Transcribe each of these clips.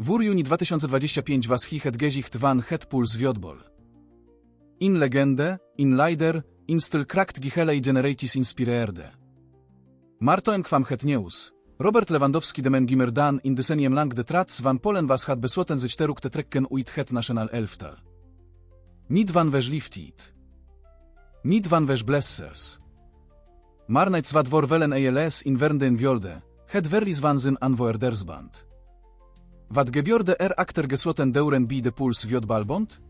W juni 2025 was hichet gezicht van het puls wiodbol. In legende, in leider, in styl krakt gihelei generatis inspireerde. Marto en kwam het neus. Robert Lewandowski de Mengimer Dan in deceniem lang de trats van Polen was had besloten zich terug te trekken uit het national elftal. Niet van wees liftit. Niet van wees blessers. Maar net wat vorvelen ELS in Vernden Violde, het verlis van zijn anvoerdersband. Wat gebeurde er achter gesloten deuren bij de puls wiodbalbond?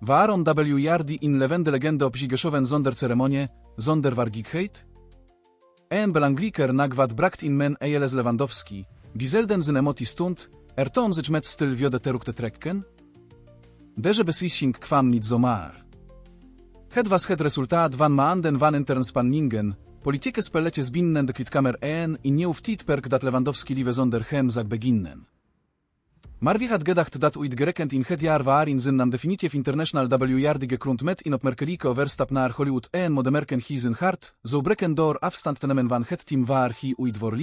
Waarom. Jardi in lewende legende op Zigeschowen zonder ceremonie, zonder wargigheid? En belangliker nag wat brakt in men Ejeles Lewandowski, Giselden zijn emoti stund, er tom zich met stil wiode terug te trekken? Deze beslissing kwam niet zomaar. Het was het resultaat van maanden van intern spanningen, politieke spelletjes binnen de kwitkamer 1 in nieuw tijdperk dat Lewandowski lieve zonder hem zag beginnen. Had gedacht dat ooit gerekend in het jaar waarin zijn naam definitief international W-jaardige gekrond met in opmerkelijke overstap naar Hollywood en modemerken hij zijn hart, zo breken door afstand te nemen van het team waar hij ooit voor?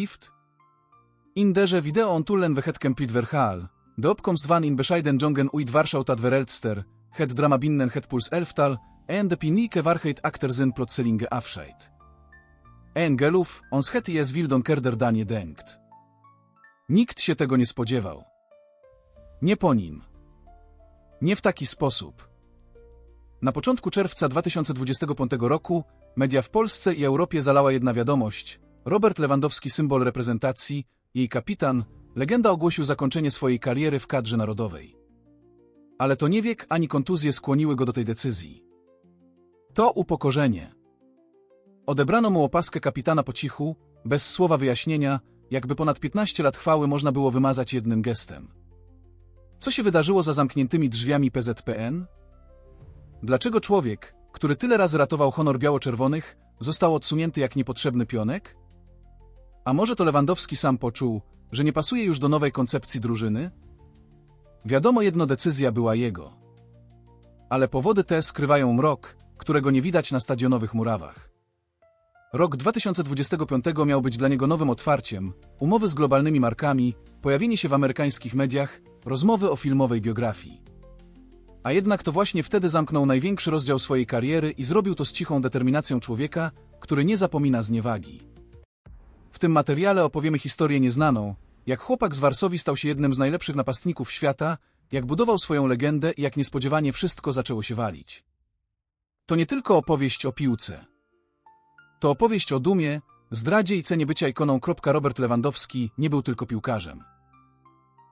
In deze video ontullen we het complete verhaal. De opkomst van in bescheiden jongen ooit Warschau tot wereldster, het drama binnen het puls elftal en de pinieke waarheid achter zijn plotselinge afscheid. En geloof, ons het jest wil donkerder dan je denkt. Nikt się tego nie spodziewał. Nie po nim. Nie w taki sposób. Na początku czerwca 2025 roku media w Polsce i Europie zalała jedna wiadomość. Robert Lewandowski, symbol reprezentacji, jej kapitan, legenda ogłosił zakończenie swojej kariery w kadrze narodowej. Ale to nie wiek ani kontuzje skłoniły go do tej decyzji. To upokorzenie. Odebrano mu opaskę kapitana po cichu, bez słowa wyjaśnienia, jakby ponad 15 lat chwały można było wymazać jednym gestem. Co się wydarzyło za zamkniętymi drzwiami PZPN? Dlaczego człowiek, który tyle razy ratował honor biało-czerwonych, został odsunięty jak niepotrzebny pionek? A może to Lewandowski sam poczuł, że nie pasuje już do nowej koncepcji drużyny? Wiadomo jedno decyzja była jego. Ale powody te skrywają mrok, którego nie widać na stadionowych murawach. Rok 2025 miał być dla niego nowym otwarciem, umowy z globalnymi markami, pojawienie się w amerykańskich mediach, rozmowy o filmowej biografii. A jednak to właśnie wtedy zamknął największy rozdział swojej kariery i zrobił to z cichą determinacją człowieka, który nie zapomina zniewagi. W tym materiale opowiemy historię nieznaną, jak chłopak z Warszawy stał się jednym z najlepszych napastników świata, jak budował swoją legendę i jak niespodziewanie wszystko zaczęło się walić. To nie tylko opowieść o piłce. To opowieść o dumie, zdradzie i cenie bycia ikoną. Robert Lewandowski nie był tylko piłkarzem.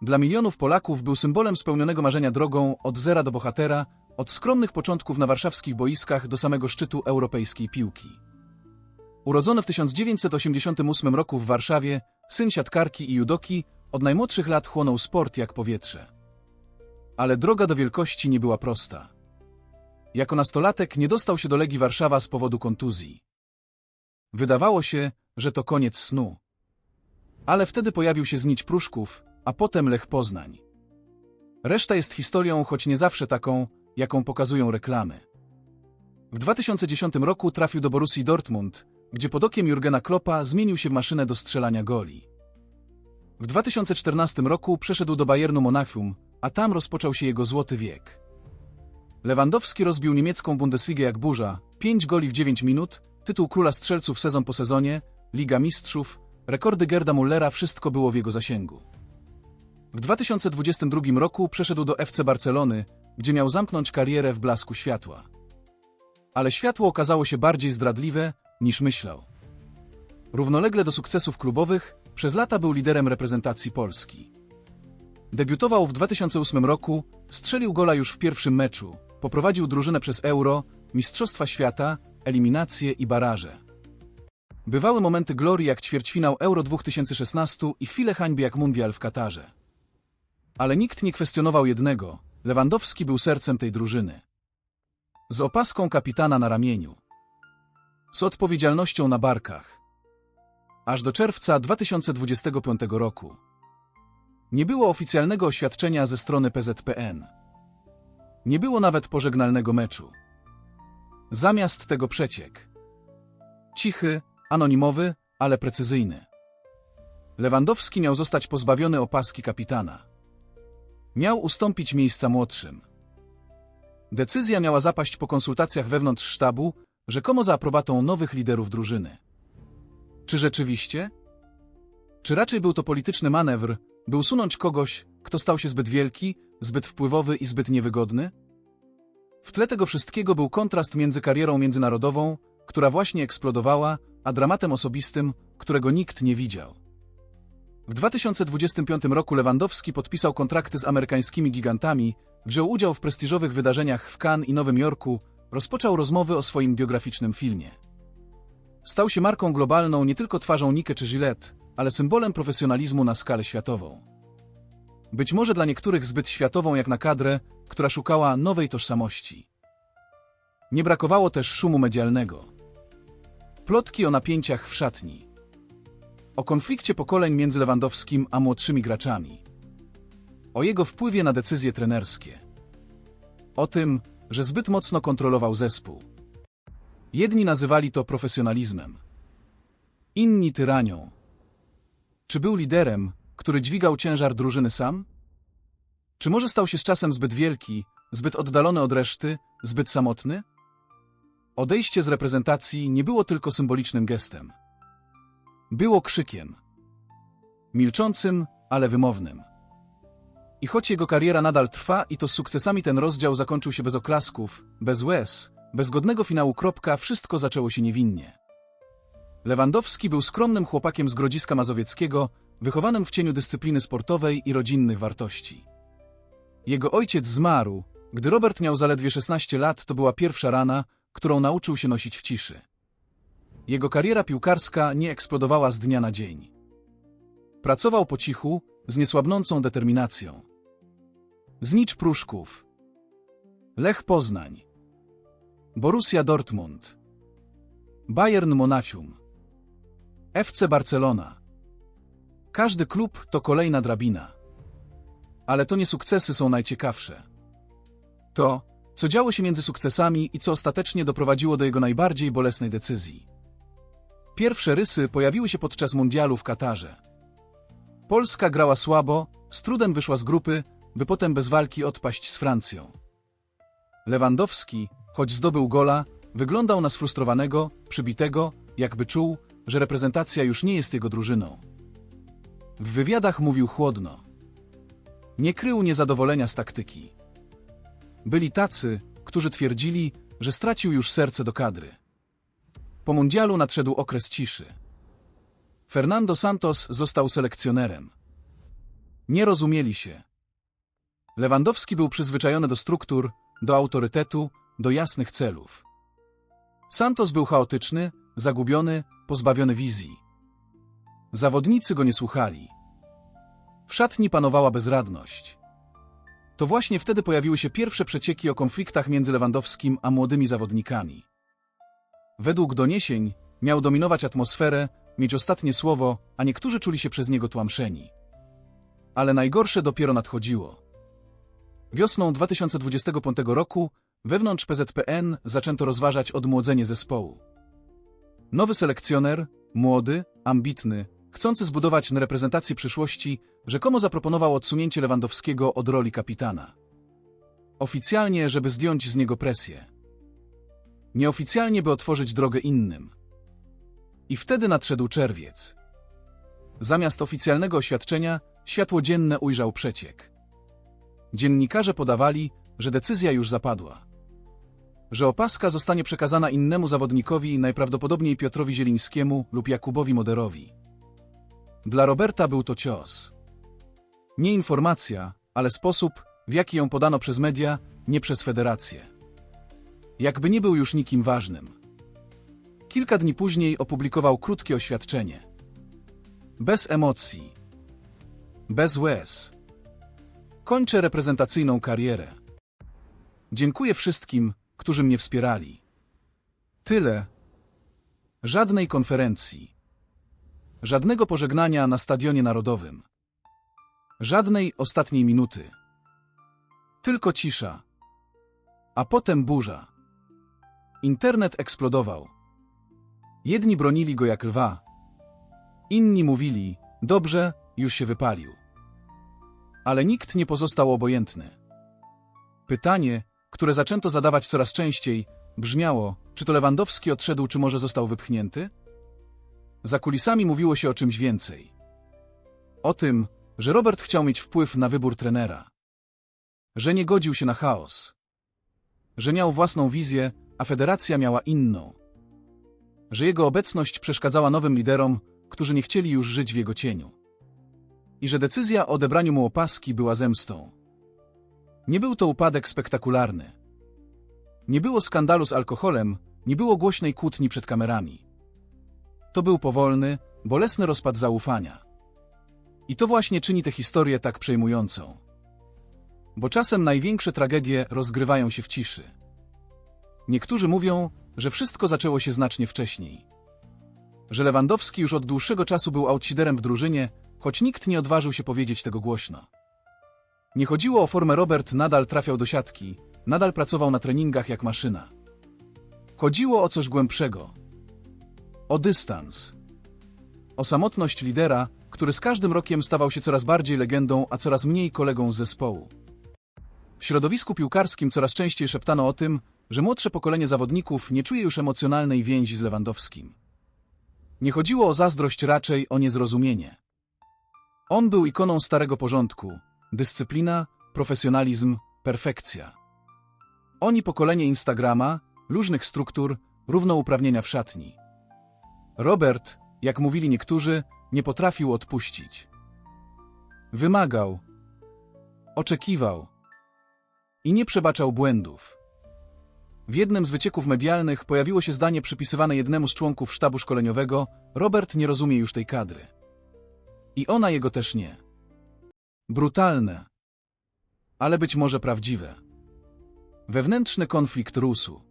Dla milionów Polaków był symbolem spełnionego marzenia drogą od zera do bohatera, od skromnych początków na warszawskich boiskach do samego szczytu europejskiej piłki. Urodzony w 1988 roku w Warszawie, syn siatkarki i judoki, od najmłodszych lat chłonął sport jak powietrze. Ale droga do wielkości nie była prosta. Jako nastolatek nie dostał się do Legii Warszawa z powodu kontuzji. Wydawało się, że to koniec snu. Ale wtedy pojawił się znić Pruszków, a potem Lech Poznań. Reszta jest historią, choć nie zawsze taką, jaką pokazują reklamy. W 2010 roku trafił do Borussii Dortmund, gdzie pod okiem Jurgena Kloppa zmienił się w maszynę do strzelania goli. W 2014 roku przeszedł do Bayernu Monachium, a tam rozpoczął się jego złoty wiek. Lewandowski rozbił niemiecką Bundesligę jak burza, 5 goli w 9 minut, tytuł króla strzelców sezon po sezonie, Liga Mistrzów, rekordy Gerda Mullera, wszystko było w jego zasięgu. W 2022 roku przeszedł do FC Barcelony, gdzie miał zamknąć karierę w blasku światła. Ale światło okazało się bardziej zdradliwe, niż myślał. Równolegle do sukcesów klubowych, przez lata był liderem reprezentacji Polski. Debiutował w 2008 roku, strzelił gola już w pierwszym meczu, poprowadził drużynę przez Euro, Mistrzostwa Świata, eliminacje i baraże. Bywały momenty glorii jak ćwierćfinał Euro 2016 i chwile hańby jak mundial w Katarze. Ale nikt nie kwestionował jednego, Lewandowski był sercem tej drużyny. Z opaską kapitana na ramieniu. Z odpowiedzialnością na barkach. Aż do czerwca 2025 roku. Nie było oficjalnego oświadczenia ze strony PZPN. Nie było nawet pożegnalnego meczu. Zamiast tego przeciek. Cichy, anonimowy, ale precyzyjny. Lewandowski miał zostać pozbawiony opaski kapitana. Miał ustąpić miejsca młodszym. Decyzja miała zapaść po konsultacjach wewnątrz sztabu, rzekomo za aprobatą nowych liderów drużyny. Czy rzeczywiście? Czy raczej był to polityczny manewr, by usunąć kogoś, kto stał się zbyt wielki, zbyt wpływowy i zbyt niewygodny? W tle tego wszystkiego był kontrast między karierą międzynarodową, która właśnie eksplodowała, a dramatem osobistym, którego nikt nie widział. W 2025 roku Lewandowski podpisał kontrakty z amerykańskimi gigantami, wziął udział w prestiżowych wydarzeniach w Cannes i Nowym Jorku, rozpoczął rozmowy o swoim biograficznym filmie. Stał się marką globalną nie tylko twarzą Nike czy Gillette, ale symbolem profesjonalizmu na skalę światową. Być może dla niektórych zbyt światową jak na kadrę, która szukała nowej tożsamości. Nie brakowało też szumu medialnego. Plotki o napięciach w szatni. O konflikcie pokoleń między Lewandowskim a młodszymi graczami. O jego wpływie na decyzje trenerskie. O tym, że zbyt mocno kontrolował zespół. Jedni nazywali to profesjonalizmem. Inni tyranią. Czy był liderem, który dźwigał ciężar drużyny sam? Czy może stał się z czasem zbyt wielki, zbyt oddalony od reszty, zbyt samotny? Odejście z reprezentacji nie było tylko symbolicznym gestem. Było krzykiem. Milczącym, ale wymownym. I choć jego kariera nadal trwa i to z sukcesami ten rozdział zakończył się bez oklasków, bez łez, bez godnego finału kropka, wszystko zaczęło się niewinnie. Lewandowski był skromnym chłopakiem z Grodziska Mazowieckiego, wychowanym w cieniu dyscypliny sportowej i rodzinnych wartości. Jego ojciec zmarł, gdy Robert miał zaledwie 16 lat, to była pierwsza rana, którą nauczył się nosić w ciszy. Jego kariera piłkarska nie eksplodowała z dnia na dzień. Pracował po cichu, z niesłabnącą determinacją. Znicz Pruszków. Lech Poznań. Borussia Dortmund. Bayern Monachium. FC Barcelona. Każdy klub to kolejna drabina. Ale to nie sukcesy są najciekawsze. To, co działo się między sukcesami i co ostatecznie doprowadziło do jego najbardziej bolesnej decyzji. Pierwsze rysy pojawiły się podczas mundialu w Katarze. Polska grała słabo, z trudem wyszła z grupy, by potem bez walki odpaść z Francją. Lewandowski, choć zdobył gola, wyglądał na sfrustrowanego, przybitego, jakby czuł, że reprezentacja już nie jest jego drużyną. W wywiadach mówił chłodno. Nie krył niezadowolenia z taktyki. Byli tacy, którzy twierdzili, że stracił już serce do kadry. Po mundialu nadszedł okres ciszy. Fernando Santos został selekcjonerem. Nie rozumieli się. Lewandowski był przyzwyczajony do struktur, do autorytetu, do jasnych celów. Santos był chaotyczny, zagubiony, pozbawiony wizji. Zawodnicy go nie słuchali. W szatni panowała bezradność. To właśnie wtedy pojawiły się pierwsze przecieki o konfliktach między Lewandowskim a młodymi zawodnikami. Według doniesień miał dominować atmosferę, mieć ostatnie słowo, a niektórzy czuli się przez niego tłamszeni. Ale najgorsze dopiero nadchodziło. Wiosną 2025 roku wewnątrz PZPN zaczęto rozważać odmłodzenie zespołu. Nowy selekcjoner, młody, ambitny, chcący zbudować na reprezentacji przyszłości, rzekomo zaproponował odsunięcie Lewandowskiego od roli kapitana. Oficjalnie, żeby zdjąć z niego presję. Nieoficjalnie, by otworzyć drogę innym. I wtedy nadszedł czerwiec. Zamiast oficjalnego oświadczenia, światło dzienne ujrzał przeciek. Dziennikarze podawali, że decyzja już zapadła. Że opaska zostanie przekazana innemu zawodnikowi, najprawdopodobniej Piotrowi Zielińskiemu lub Jakubowi Moderowi. Dla Roberta był to cios. Nie informacja, ale sposób, w jaki ją podano przez media, nie przez federację. Jakby nie był już nikim ważnym. Kilka dni później opublikował krótkie oświadczenie. Bez emocji. Bez łez. Kończę reprezentacyjną karierę. Dziękuję wszystkim, którzy mnie wspierali. Tyle. Żadnej konferencji. Żadnego pożegnania na stadionie narodowym. Żadnej ostatniej minuty. Tylko cisza. A potem burza. Internet eksplodował. Jedni bronili go jak lwa. Inni mówili, dobrze, już się wypalił. Ale nikt nie pozostał obojętny. Pytanie, które zaczęto zadawać coraz częściej, brzmiało, czy to Lewandowski odszedł, czy może został wypchnięty? Za kulisami mówiło się o czymś więcej. O tym, że Robert chciał mieć wpływ na wybór trenera. Że nie godził się na chaos. Że miał własną wizję, a federacja miała inną. Że jego obecność przeszkadzała nowym liderom, którzy nie chcieli już żyć w jego cieniu. I że decyzja o odebraniu mu opaski była zemstą. Nie był to upadek spektakularny. Nie było skandalu z alkoholem, nie było głośnej kłótni przed kamerami. To był powolny, bolesny rozpad zaufania. I to właśnie czyni tę historię tak przejmującą. Bo czasem największe tragedie rozgrywają się w ciszy. Niektórzy mówią, że wszystko zaczęło się znacznie wcześniej. Że Lewandowski już od dłuższego czasu był outsiderem w drużynie, choć nikt nie odważył się powiedzieć tego głośno. Nie chodziło o formę Robert nadal trafiał do siatki, nadal pracował na treningach jak maszyna. Chodziło o coś głębszego. O dystans. O samotność lidera, który z każdym rokiem stawał się coraz bardziej legendą, a coraz mniej kolegą z zespołu. W środowisku piłkarskim coraz częściej szeptano o tym, że młodsze pokolenie zawodników nie czuje już emocjonalnej więzi z Lewandowskim. Nie chodziło o zazdrość, raczej o niezrozumienie. On był ikoną starego porządku, dyscyplina, profesjonalizm, perfekcja. Oni pokolenie Instagrama, luźnych struktur, równouprawnienia w szatni. Robert, jak mówili niektórzy, nie potrafił odpuścić. Wymagał, oczekiwał i nie przebaczał błędów. W jednym z wycieków medialnych pojawiło się zdanie przypisywane jednemu z członków sztabu szkoleniowego: Robert nie rozumie już tej kadry. I ona jego też nie. Brutalne, ale być może prawdziwe. Wewnętrzny konflikt rósł.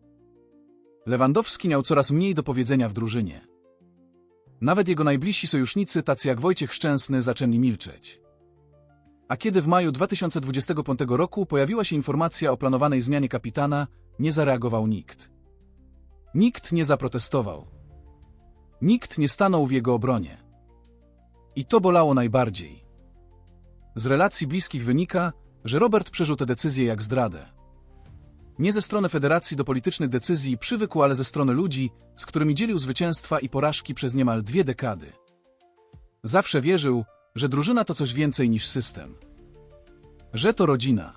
Lewandowski miał coraz mniej do powiedzenia w drużynie. Nawet jego najbliżsi sojusznicy, tacy jak Wojciech Szczęsny, zaczęli milczeć. A kiedy w maju 2025 roku pojawiła się informacja o planowanej zmianie kapitana, nie zareagował nikt. Nikt nie zaprotestował. Nikt nie stanął w jego obronie. I to bolało najbardziej. Z relacji bliskich wynika, że Robert przeżył tę decyzję jak zdradę. Nie ze strony federacji do politycznych decyzji przywykł, ale ze strony ludzi, z którymi dzielił zwycięstwa i porażki przez niemal dwie dekady. Zawsze wierzył, że drużyna to coś więcej niż system. Że to rodzina.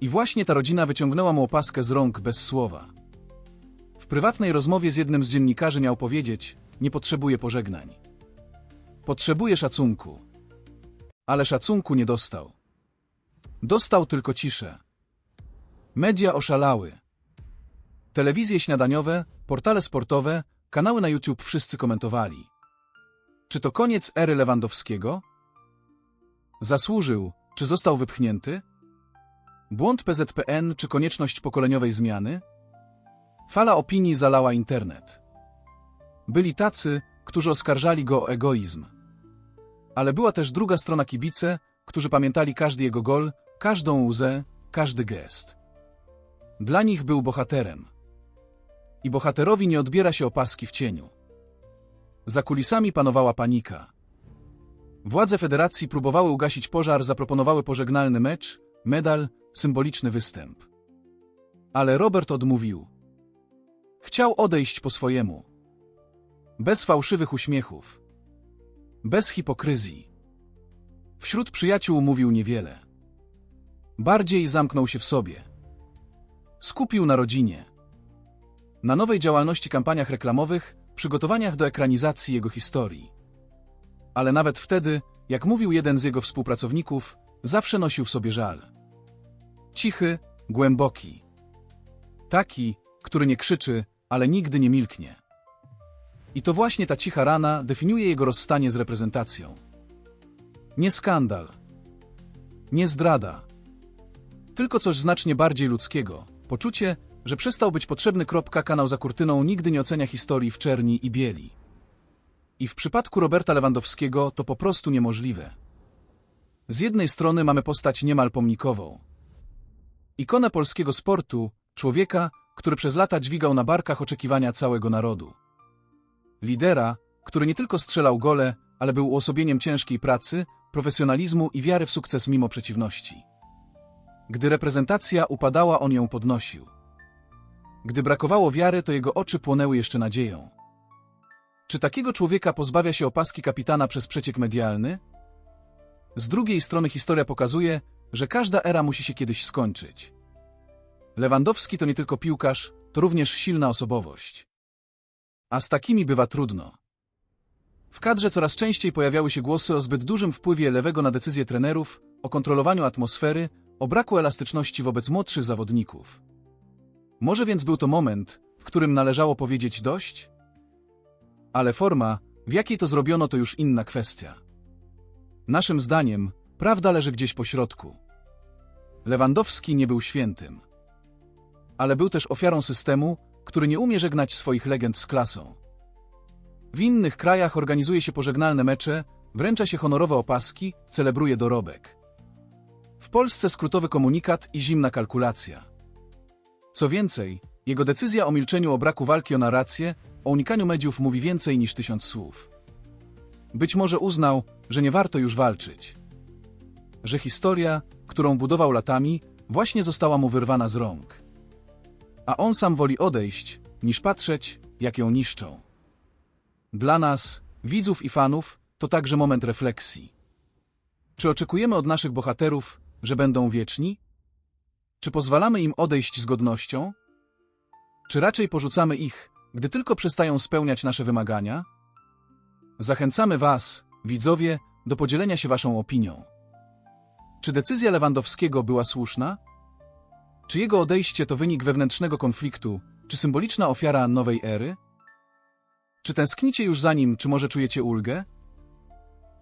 I właśnie ta rodzina wyciągnęła mu opaskę z rąk bez słowa. W prywatnej rozmowie z jednym z dziennikarzy miał powiedzieć: Nie potrzebuję pożegnań. Potrzebuję szacunku. Ale szacunku nie dostał. Dostał tylko ciszę. Media oszalały. Telewizje śniadaniowe, portale sportowe, kanały na YouTube wszyscy komentowali. Czy to koniec ery Lewandowskiego? Zasłużył, czy został wypchnięty? Błąd PZPN czy konieczność pokoleniowej zmiany? Fala opinii zalała internet. Byli tacy, którzy oskarżali go o egoizm. Ale była też druga strona kibice, którzy pamiętali każdy jego gol, każdą łzę, każdy gest. Dla nich był bohaterem. I bohaterowi nie odbiera się opaski w cieniu. Za kulisami panowała panika. Władze federacji próbowały ugasić pożar, zaproponowały pożegnalny mecz, medal, symboliczny występ. Ale Robert odmówił. Chciał odejść po swojemu. Bez fałszywych uśmiechów. Bez hipokryzji. Wśród przyjaciół mówił niewiele. Bardziej zamknął się w sobie. Skupił na rodzinie. Na nowej działalności kampaniach reklamowych, przygotowaniach do ekranizacji jego historii. Ale nawet wtedy, jak mówił jeden z jego współpracowników, zawsze nosił w sobie żal. Cichy, głęboki. Taki, który nie krzyczy, ale nigdy nie milknie. I to właśnie ta cicha rana definiuje jego rozstanie z reprezentacją. Nie skandal. Nie zdrada. Tylko coś znacznie bardziej ludzkiego. Poczucie, że przestał być potrzebny. Kanał za kurtyną nigdy nie ocenia historii w czerni i bieli. I w przypadku Roberta Lewandowskiego to po prostu niemożliwe. Z jednej strony mamy postać niemal pomnikową. Ikonę polskiego sportu, człowieka, który przez lata dźwigał na barkach oczekiwania całego narodu. Lidera, który nie tylko strzelał gole, ale był uosobieniem ciężkiej pracy, profesjonalizmu i wiary w sukces mimo przeciwności. Gdy reprezentacja upadała, on ją podnosił. Gdy brakowało wiary, to jego oczy płonęły jeszcze nadzieją. Czy takiego człowieka pozbawia się opaski kapitana przez przeciek medialny? Z drugiej strony historia pokazuje, że każda era musi się kiedyś skończyć. Lewandowski to nie tylko piłkarz, to również silna osobowość. A z takimi bywa trudno. W kadrze coraz częściej pojawiały się głosy o zbyt dużym wpływie lewego na decyzje trenerów, o kontrolowaniu atmosfery, o braku elastyczności wobec młodszych zawodników. Może więc był to moment, w którym należało powiedzieć dość? Ale forma, w jakiej to zrobiono, to już inna kwestia. Naszym zdaniem, prawda leży gdzieś po środku. Lewandowski nie był świętym. Ale był też ofiarą systemu, który nie umie żegnać swoich legend z klasą. W innych krajach organizuje się pożegnalne mecze, wręcza się honorowe opaski, celebruje dorobek. W Polsce skrótowy komunikat i zimna kalkulacja. Co więcej, jego decyzja o milczeniu o braku walki o narrację, o unikaniu mediów mówi więcej niż tysiąc słów. Być może uznał, że nie warto już walczyć. Że historia, którą budował latami, właśnie została mu wyrwana z rąk. A on sam woli odejść, niż patrzeć, jak ją niszczą. Dla nas, widzów i fanów, to także moment refleksji. Czy oczekujemy od naszych bohaterów, że będą wieczni? Czy pozwalamy im odejść z godnością? Czy raczej porzucamy ich, gdy tylko przestają spełniać nasze wymagania? Zachęcamy Was, widzowie, do podzielenia się Waszą opinią. Czy decyzja Lewandowskiego była słuszna? Czy jego odejście to wynik wewnętrznego konfliktu, czy symboliczna ofiara nowej ery? Czy tęsknicie już za nim, czy może czujecie ulgę?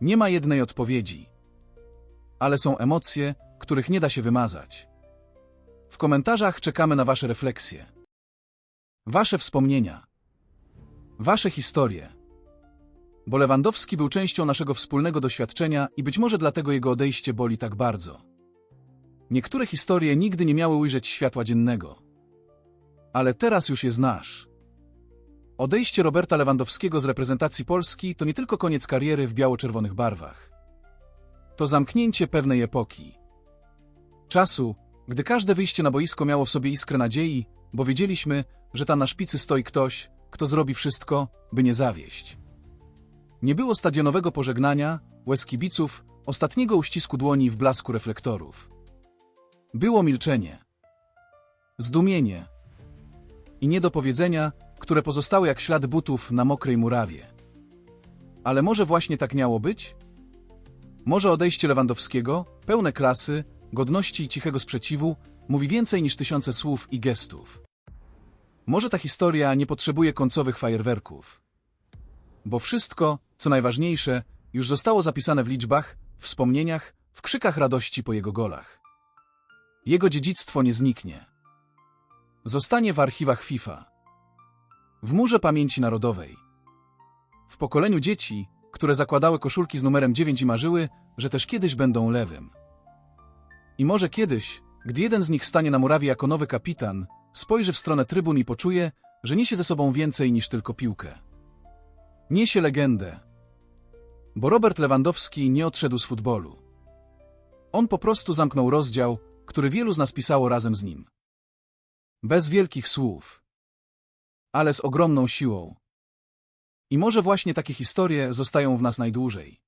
Nie ma jednej odpowiedzi. Ale są emocje, których nie da się wymazać. W komentarzach czekamy na Wasze refleksje. Wasze wspomnienia. Wasze historie. Bo Lewandowski był częścią naszego wspólnego doświadczenia i być może dlatego jego odejście boli tak bardzo. Niektóre historie nigdy nie miały ujrzeć światła dziennego. Ale teraz już je znasz. Odejście Roberta Lewandowskiego z reprezentacji Polski to nie tylko koniec kariery w biało-czerwonych barwach. To zamknięcie pewnej epoki. Czasu, gdy każde wyjście na boisko miało w sobie iskrę nadziei, bo wiedzieliśmy, że tam na szpicy stoi ktoś, kto zrobi wszystko, by nie zawieść. Nie było stadionowego pożegnania, łez kibiców, ostatniego uścisku dłoni w blasku reflektorów. Było milczenie. Zdumienie. I niedopowiedzenia, które pozostały jak ślad butów na mokrej murawie. Ale może właśnie tak miało być? Może odejście Lewandowskiego, pełne klasy, godności i cichego sprzeciwu, mówi więcej niż tysiące słów i gestów. Może ta historia nie potrzebuje końcowych fajerwerków. Bo wszystko, co najważniejsze, już zostało zapisane w liczbach, wspomnieniach, w krzykach radości po jego golach. Jego dziedzictwo nie zniknie. Zostanie w archiwach FIFA. W murze pamięci narodowej. W pokoleniu dzieci, które zakładały koszulki z numerem 9 i marzyły, że też kiedyś będą lewym. I może kiedyś, gdy jeden z nich stanie na murawie jako nowy kapitan, spojrzy w stronę trybun i poczuje, że niesie ze sobą więcej niż tylko piłkę. Niesie legendę. Bo Robert Lewandowski nie odszedł z futbolu. On po prostu zamknął rozdział, który wielu z nas pisało razem z nim. Bez wielkich słów. Ale z ogromną siłą. I może właśnie takie historie zostają w nas najdłużej.